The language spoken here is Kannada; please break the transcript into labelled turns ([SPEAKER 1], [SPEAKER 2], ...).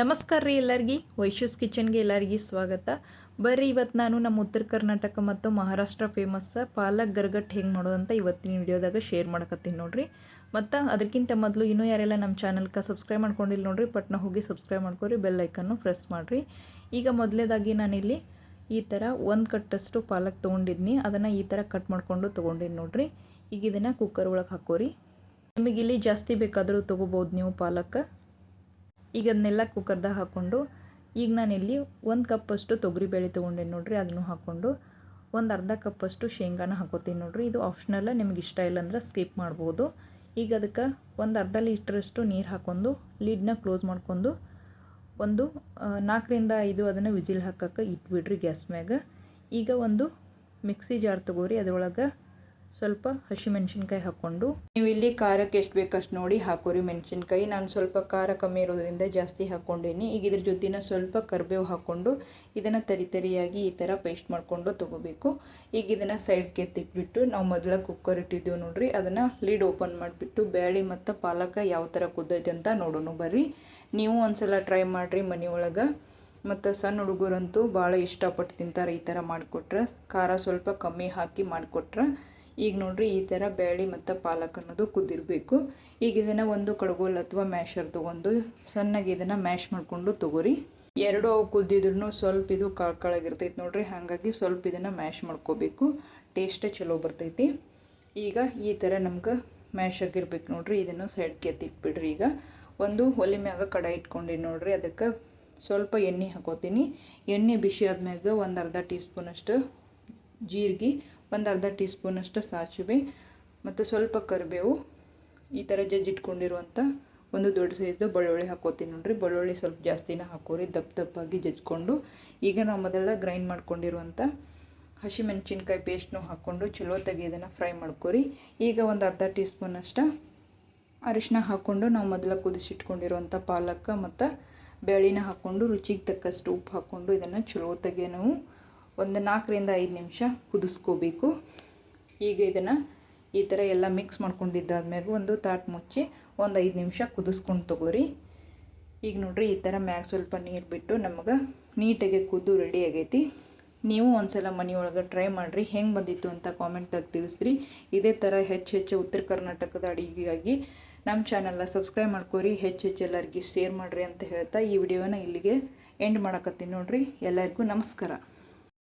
[SPEAKER 1] ನಮಸ್ಕಾರ ರೀ ಎಲ್ಲರಿಗೆ, ವೈಶ್ಯೂಸ್ ಕಿಚನ್ಗೆ ಎಲ್ಲರಿಗೆ ಸ್ವಾಗತ. ಬರ್ರಿ, ಇವತ್ತು ನಾನು ನಮ್ಮ ಉತ್ತರ ಕರ್ನಾಟಕ ಮತ್ತು ಮಹಾರಾಷ್ಟ್ರ ಫೇಮಸ್ ಪಾಲಕ್ ಗರ್ಗಟ್ ಹೆಂಗೆ ಅಂತ ಇವತ್ತಿನ ವಿಡಿಯೋದಾಗ ಶೇರ್ ಮಾಡಕತ್ತೀನಿ ನೋಡ್ರಿ. ಮತ್ತು ಅದಕ್ಕಿಂತ ಮೊದಲು ಇನ್ನೂ ಯಾರೆಲ್ಲ ನಮ್ಮ ಚಾನಲ್ಗೆ ಸಬ್ಸ್ಕ್ರೈಬ್ ಮಾಡ್ಕೊಂಡಿಲ್ಲ ನೋಡ್ರಿ, ಪಟ್ನ ಹೋಗಿ ಸಬ್ಸ್ಕ್ರೈಬ್ ಮಾಡ್ಕೊರಿ ಬೆಲ್ ಐಕನ್ನು ಪ್ರೆಸ್ ಮಾಡಿರಿ. ಈಗ ಮೊದಲೇದಾಗಿ ನಾನಿಲ್ಲಿ ಈ ಥರ ಒಂದು ಕಟ್ಟಷ್ಟು ಪಾಲಕ್ ತೊಗೊಂಡಿದ್ನಿ. ಅದನ್ನು ಈ ಥರ ಕಟ್ ಮಾಡಿಕೊಂಡು ತೊಗೊಂಡಿನಿ ನೋಡ್ರಿ. ಈಗ ಇದನ್ನು ಕುಕ್ಕರ್ ಒಳಗೆ ಹಾಕೋರಿ. ನಿಮಗಿಲ್ಲಿ ಜಾಸ್ತಿ ಬೇಕಾದರೂ ತೊಗೋಬೋದು ನೀವು ಪಾಲಕ್. ಈಗ ಅದನ್ನೆಲ್ಲ ಕುಕ್ಕರ್ದಾಗ ಹಾಕ್ಕೊಂಡು ಈಗ ನಾನಿಲ್ಲಿ ಒಂದು ಕಪ್ಪಷ್ಟು ತೊಗರಿಬೇಳೆ ತೊಗೊಂಡೆ ನೋಡಿರಿ ಅದನ್ನು ಹಾಕ್ಕೊಂಡು ಒಂದು ಅರ್ಧ ಕಪ್ಪಷ್ಟು ಶೇಂಗಾನ ಹಾಕೋತೀನಿ ನೋಡಿರಿ. ಇದು ಆಪ್ಷನಲ್ಲ ನಿಮ್ಗೆ ಇಷ್ಟ ಇಲ್ಲ ಅಂದ್ರೆ ಸ್ಕಿಪ್ ಮಾಡ್ಬೋದು. ಈಗ ಅದಕ್ಕೆ ಒಂದು ಅರ್ಧ ಲೀಟ್ರಷ್ಟು ನೀರು ಹಾಕ್ಕೊಂಡು ಲೀಡ್ನ ಕ್ಲೋಸ್ ಮಾಡ್ಕೊಂಡು ಒಂದು ನಾಲ್ಕರಿಂದ ಐದು ಅದನ್ನು ವಿಜಿಲ್ ಹಾಕಕ್ಕೆ ಇಟ್ಬಿಡ್ರಿ ಗ್ಯಾಸ್ ಮ್ಯಾಗ. ಈಗ ಒಂದು ಮಿಕ್ಸಿ ಜಾರ್ ತಗೋರಿ, ಅದರೊಳಗೆ ಸ್ವಲ್ಪ ಹಸಿಮೆಣ್ಸಿನ್ಕಾಯಿ ಹಾಕ್ಕೊಂಡು. ನೀವು ಇಲ್ಲಿ ಖಾರಕ್ಕೆ ಎಷ್ಟು ಬೇಕಷ್ಟು ನೋಡಿ ಹಾಕೋರಿ ಮೆಣಸಿನ್ಕಾಯಿ. ನಾನು ಸ್ವಲ್ಪ ಖಾರ ಕಮ್ಮಿ ಇರೋದ್ರಿಂದ ಜಾಸ್ತಿ ಹಾಕ್ಕೊಂಡೇನಿ. ಈಗ ಇದ್ರ ಜೊತೆನ ಸ್ವಲ್ಪ ಕರಿಬೇವು ಹಾಕ್ಕೊಂಡು ಇದನ್ನು ತರಿ ತರಿಯಾಗಿ ಈ ಥರ ಪೇಸ್ಟ್ ಮಾಡಿಕೊಂಡು ತೊಗೋಬೇಕು. ಈಗ ಇದನ್ನು ಸೈಡ್ಗೆ ಎತ್ತಿಟ್ಬಿಟ್ಟು ನಾವು ಮೊದಲ ಕುಕ್ಕರ್ ಇಟ್ಟಿದ್ದೀವಿ ನೋಡಿರಿ. ಅದನ್ನು ಲೀಡ್ ಓಪನ್ ಮಾಡಿಬಿಟ್ಟು ಬ್ಯಾಳಿ ಮತ್ತು ಪಾಲಕ ಯಾವ ಥರ ಕುದ್ದೈತೆ ಅಂತ ನೋಡೋಣ ಬರ್ರಿ. ನೀವು ಒಂದ್ಸಲ ಟ್ರೈ ಮಾಡಿರಿ ಮನೆಯೊಳಗೆ. ಮತ್ತು ಸಣ್ಣ ಹುಡುಗರಂತೂ ಭಾಳ ಇಷ್ಟಪಟ್ಟು ತಿಂತಾರೆ ಈ ಥರ ಮಾಡಿಕೊಟ್ರೆ. ಖಾರ ಸ್ವಲ್ಪ ಕಮ್ಮಿ ಹಾಕಿ ಮಾಡಿಕೊಟ್ರೆ. ಈಗ ನೋಡ್ರಿ ಈ ಥರ ಬೇಳೆ ಮತ್ತು ಪಾಲಕ್ ಅನ್ನೋದು ಕುದ್ದಿರಬೇಕು. ಈಗ ಇದನ್ನು ಒಂದು ಕಡಗೋಲ್ ಅಥವಾ ಮ್ಯಾಶರ್ ತೊಗೊಂಡು ಸಣ್ಣಗೆ ಇದನ್ನು ಮ್ಯಾಶ್ ಮಾಡಿಕೊಂಡು ತೊಗೋರಿ. ಎರಡು ಅವು ಕುದ್ದಿದ್ರು ಸ್ವಲ್ಪ ಇದು ಕಾಳಕಾಳಾಗಿರ್ತೈತೆ ನೋಡ್ರಿ, ಹಾಗಾಗಿ ಸ್ವಲ್ಪ ಇದನ್ನು ಮ್ಯಾಶ್ ಮಾಡ್ಕೋಬೇಕು. ಟೇಸ್ಟ್ ಚಲೋ ಬರ್ತೈತಿ. ಈಗ ಈ ಥರ ನಮ್ಗೆ ಮ್ಯಾಶ್ ಆಗಿರ್ಬೇಕು ನೋಡ್ರಿ, ಇದನ್ನು ಸೈಡ್ಗೆ ಎತ್ತಿಟ್ಬಿಡ್ರಿ ಈಗ. ಒಂದು ಒಲೆ ಮ್ಯಾಗ ಕಡಾಯಿ ಇಟ್ಕೊಂಡಿನಿ ನೋಡ್ರಿ, ಅದಕ್ಕೆ ಸ್ವಲ್ಪ ಎಣ್ಣೆ ಹಾಕೋತೀನಿ. ಎಣ್ಣೆ ಬಿಸಿ ಆದ್ಮ್ಯಾಗ ಒಂದು ಅರ್ಧ ಟೀ ಸ್ಪೂನಷ್ಟು ಜೀರಿಗೆ ಒಂದು ಅರ್ಧ ಟೀ ಸ್ಪೂನಷ್ಟು ಸಾಸಿವೆ ಮತ್ತು ಸ್ವಲ್ಪ ಕರಿಬೇವು. ಈ ಥರ ಜಜ್ಜಿಟ್ಕೊಂಡಿರುವಂಥ ಒಂದು ದೊಡ್ಡ ಸೈಜ್ದು ಬೆಳ್ಳುಳ್ಳಿ ಹಾಕೋತೀನಿ ನೋಡಿರಿ. ಬೆಳ್ಳುಳ್ಳಿ ಸ್ವಲ್ಪ ಜಾಸ್ತಿನ ಹಾಕೋರಿ, ದಪ್ಪ ದಪ್ಪಾಗಿ ಜಜ್ಕೊಂಡು ಈಗ ನಾವು ಮೊದಲ ಗ್ರೈಂಡ್ ಮಾಡ್ಕೊಂಡಿರುವಂಥ ಹಸಿಮೆಣ್ಸಿನ್ಕಾಯಿ ಪೇಸ್ಟ್ನು ಹಾಕ್ಕೊಂಡು ಚಲೋ ತೆಗೆ ಇದನ್ನು ಫ್ರೈ ಮಾಡ್ಕೋರಿ. ಈಗ ಒಂದು ಅರ್ಧ ಟೀ ಸ್ಪೂನಷ್ಟು ಅರಿಶಿನ ಹಾಕ್ಕೊಂಡು ನಾವು ಮೊದಲ ಕುದಿಸಿಟ್ಕೊಂಡಿರುವಂಥ ಪಾಲಕ್ ಮತ್ತು ಬೇಳಿನ ಹಾಕ್ಕೊಂಡು ರುಚಿಗೆ ತಕ್ಕಷ್ಟು ಉಪ್ಪು ಹಾಕ್ಕೊಂಡು ಇದನ್ನು ಚಲೋತ್ತಾಗೆ ನಾವು ಒಂದು ನಾಲ್ಕರಿಂದ ಐದು ನಿಮಿಷ ಕುದಿಸ್ಕೋಬೇಕು. ಈಗ ಇದನ್ನು ಈ ಥರ ಎಲ್ಲ ಮಿಕ್ಸ್ ಮಾಡ್ಕೊಂಡಿದ್ದಾದ್ಮ್ಯಾಗ ಒಂದು ತಾಟ್ ಮುಚ್ಚಿ ಒಂದು ಐದು ನಿಮಿಷ ಕುದಿಸ್ಕೊಂಡು ತೊಗೋರಿ. ಈಗ ನೋಡ್ರಿ ಈ ಥರ ಮ್ಯಾಗ ಸ್ವಲ್ಪ ನೀರು ಬಿಟ್ಟು ನಮಗೆ ನೀಟಾಗಿ ಕುದ್ದು ರೆಡಿ ಆಗೈತಿ. ನೀವು ಒಂದ್ಸಲ ಮನೆಯೊಳಗೆ ಟ್ರೈ ಮಾಡಿರಿ. ಹೆಂಗೆ ಬಂದಿತ್ತು ಅಂತ ಕಾಮೆಂಟ್ದಾಗ ತಿಳಿಸ್ರಿ. ಇದೇ ಥರ ಹೆಚ್ಚು ಹೆಚ್ಚು ಉತ್ತರ ಕರ್ನಾಟಕದ ಅಡಿಗೆಗಾಗಿ ನಮ್ಮ ಚಾನಲ್ನ ಸಬ್ಸ್ಕ್ರೈಬ್ ಮಾಡ್ಕೊರಿ. ಹೆಚ್ಚು ಹೆಚ್ಚು ಎಲ್ಲರಿಗೂ ಶೇರ್ ಮಾಡಿರಿ ಅಂತ ಹೇಳ್ತಾ ಈ ವಿಡಿಯೋನ ಇಲ್ಲಿಗೆ ಎಂಡ್ ಮಾಡಕತ್ತೀನಿ ನೋಡಿರಿ. ಎಲ್ಲರಿಗೂ ನಮಸ್ಕಾರ.